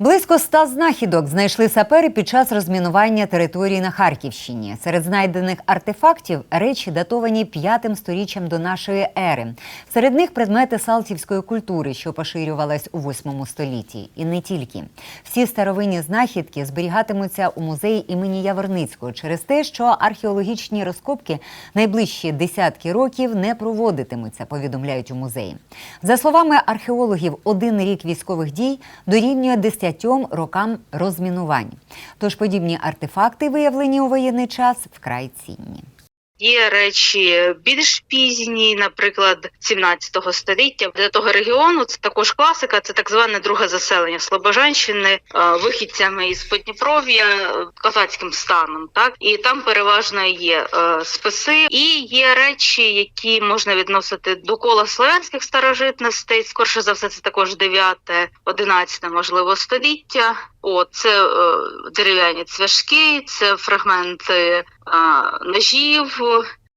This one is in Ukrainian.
Близько ста знахідок знайшли сапери під час розмінування території на Харківщині. Серед знайдених артефактів речі датовані п'ятим сторіччям до нашої ери. Серед них предмети салтівської культури, що поширювалась у восьмому столітті, і не тільки. Всі старовинні знахідки зберігатимуться у музеї імені Яворницького через те, що археологічні розкопки найближчі десятки років не проводитимуться. Повідомляють у музеї. За словами археологів, один рік військових дій дорівнює десятьом рокам розмінувань. Тож подібні артефакти, виявлені у воєнний час, вкрай цінні. Є речі більш пізні, наприклад, 17 століття. Для того регіону це також класика, це так зване друге заселення Слобожанщини, е, вихідцями із Подніпров'я, е, козацьким станом. Так і там переважно є е, списи, і є речі, які можна відносити до кола слов'янських старожитностей. Скорше за все, це також 9-11, можливо, століття. О, це дерев'яні цвяшки, це фрагменти е, ножів,